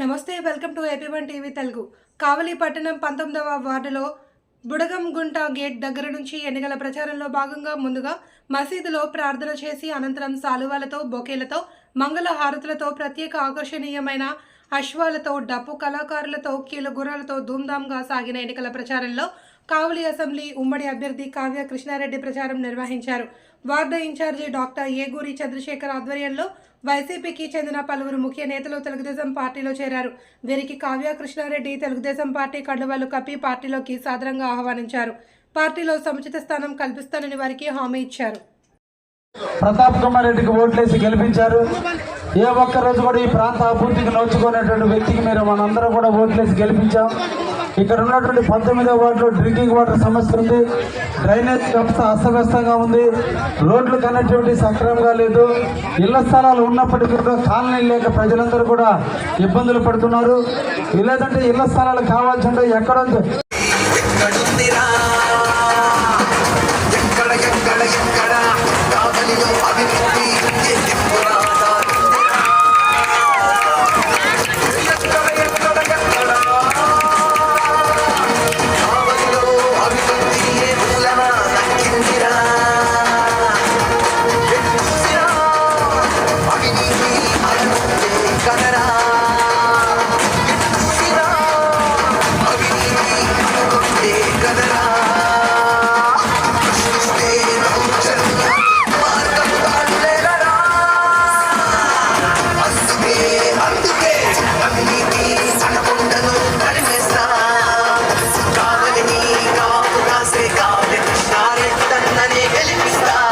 నమస్తే welcome to AP one TV Telugu. Kavali పట్టణం పంతొమ్మిదవ వార్డులో బుడగంగుంట గేట్ దగ్గర నుంచి ఎన్నికల ప్రచారంలో భాగంగా ముందుగా మసీదులో ప్రార్థన చేసి అనంతరం సాలువాలతో బొకేలతో మంగళ హారతులతో ప్రత్యేక ఆకర్షణీయమైన అశ్వాలతో డప్పు కళాకారులతో కీలుగుర్రాలతో ధూమ్ధామ్గా సాగిన ఎన్నికల ప్రచారంలో కావలి అసెంబ్లీ ఉమ్మడి అభ్యర్థి కావ్య కృష్ణారెడ్డి ప్రచారం నిర్వహించారు. Ward in-charge doctor Eguri Chandrasekhar ఆధ్వర్యంలో వైసీపీకి చెందిన పలువురు ముఖ్య నేతలు తెలుగుదేశం పార్టీలో చేరారు. వీరికి కావ్య కృష్ణారెడ్డి తెలుగుదేశం పార్టీ కండువాలు కప్పి పార్టీలోకి సాదరంగా ఆహ్వానించారు. పార్టీలో సముచిత స్థానం కల్పిస్తానని వారికి హామీ ఇచ్చారు. ప్రతాప్ కుమార్ రెడ్డికి ఓట్లేసి గెలిపించారు. ఏ ఒక్కరోజు కూడా ఈ ప్రాంత అభివృద్ధికి నోచుకునేటువంటి వ్యక్తికి మీరు మనందరం కూడా ఓట్లేసి గెలిపించాం. ఇక్కడ ఉన్నటువంటి పంతొమ్మిదో వార్డులో డ్రింకింగ్ వాటర్ సమస్య ఉంది. డ్రైనేజ్ వ్యవస్థ అస్తవ్యస్తంగా ఉంది. రోడ్లు కనెక్టివిటీ సక్రమంగా లేదు. ఇళ్ళ స్థలాలు ఉన్నప్పటికీ కూడా కాలనీ లేక ప్రజలందరూ కూడా ఇబ్బందులు పడుతున్నారు. లేదంటే ఇళ్ళ స్థలాలు కావాల్సింటే ఎక్కడో ఎక్కడుందిరా? ఎక్కడ Stop.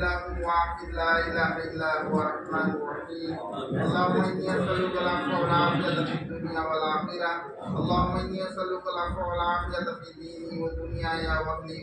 لهم واحد لا اله الا هو الرحمن الرحيم اللهم اني اسالك العفو والعافيه في الدنيا والاخره اللهم اني اسالك العفو والعافيه في ديني ودنياي واهلي